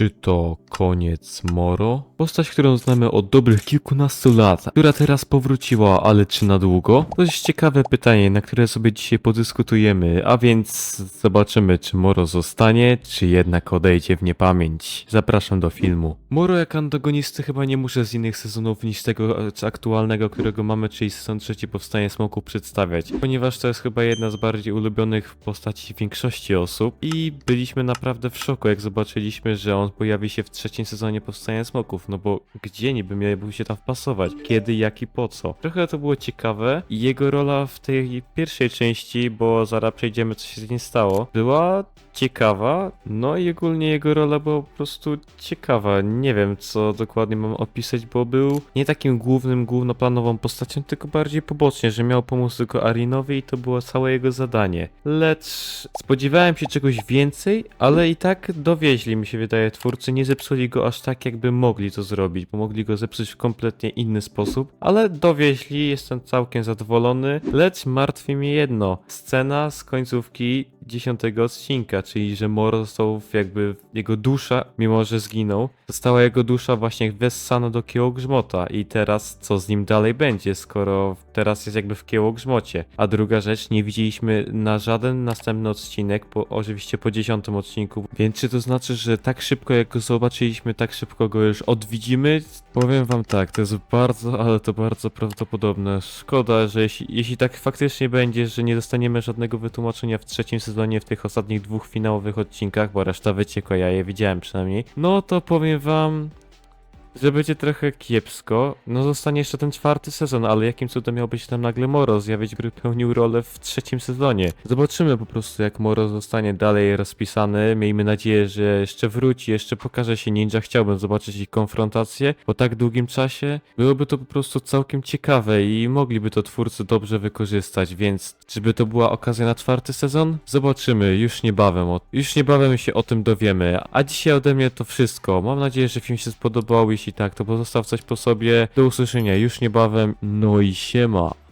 Czy to koniec Moro? Postać, którą znamy od dobrych kilkunastu lat, która teraz powróciła, ale czy na długo? To jest ciekawe pytanie, na które sobie dzisiaj podyskutujemy, a więc zobaczymy, czy Moro zostanie, czy jednak odejdzie w niepamięć. Zapraszam do filmu. Moro jak antagonisty chyba nie muszę z innych sezonów niż tego e, aktualnego, którego mamy, czyli sezon trzeci Powstanie Smoku przedstawiać, ponieważ to jest chyba jedna z bardziej ulubionych postaci większości osób i byliśmy naprawdę w szoku, jak zobaczyliśmy, że on pojawi się w trzecim sezonie Powstania Smoków, no bo gdzie niby miałby się tam wpasować? Kiedy, jak i po co? Trochę to było ciekawe i jego rola w tej pierwszej części, bo zaraz przejdziemy co się z nim stało, była ciekawa, no i ogólnie jego rola była po prostu ciekawa. Nie wiem, co dokładnie mam opisać, bo był nie takim głównym, głównoplanową postacią, tylko bardziej pobocznie, że miał pomóc tylko Arinowi i to było całe jego zadanie. Lecz spodziewałem się czegoś więcej, ale i tak dowieźli, mi się wydaje, twórcy. Nie zepsuli go aż tak, jakby mogli to zrobić, bo mogli go zepsuć w kompletnie inny sposób, ale dowieźli, jestem całkiem zadowolony. Lecz martwi mnie jedno: scena z końcówki dziesiątego odcinka, czyli że Moro został jakby jego dusza, mimo że zginął, została jego dusza właśnie wessana do kiełogrzmota i teraz co z nim dalej będzie, skoro teraz jest jakby w kiełogrzmocie. A druga rzecz, nie widzieliśmy na żaden następny odcinek, po, oczywiście po dziesiątym odcinku, więc czy to znaczy, że tak szybko jak go zobaczyliśmy, tak szybko go już odwidzimy? Powiem wam tak, to jest bardzo, ale to bardzo prawdopodobne. Szkoda, że jeśli, jeśli tak faktycznie będzie, że nie dostaniemy żadnego wytłumaczenia w trzecim sezonie, w tych ostatnich dwóch finałowych odcinkach, bo reszta wyciekła, ja je widziałem przynajmniej, no to powiem wam, że będzie trochę kiepsko. No zostanie jeszcze ten czwarty sezon, ale jakim cudem miałby się tam nagle Moro zjawić, by pełnił rolę w trzecim sezonie? Zobaczymy po prostu jak Moro zostanie dalej rozpisany. Miejmy nadzieję, że jeszcze wróci, jeszcze pokaże się ninja. Chciałbym zobaczyć ich konfrontację po tak długim czasie. Byłoby to po prostu całkiem ciekawe i mogliby to twórcy dobrze wykorzystać, więc czyby to była okazja na czwarty sezon? Zobaczymy już niebawem. Już niebawem się o tym dowiemy. A dzisiaj ode mnie to wszystko. Mam nadzieję, że film się spodobał. Jeśli tak, to pozostaw coś po sobie. Do usłyszenia już niebawem. No i siema.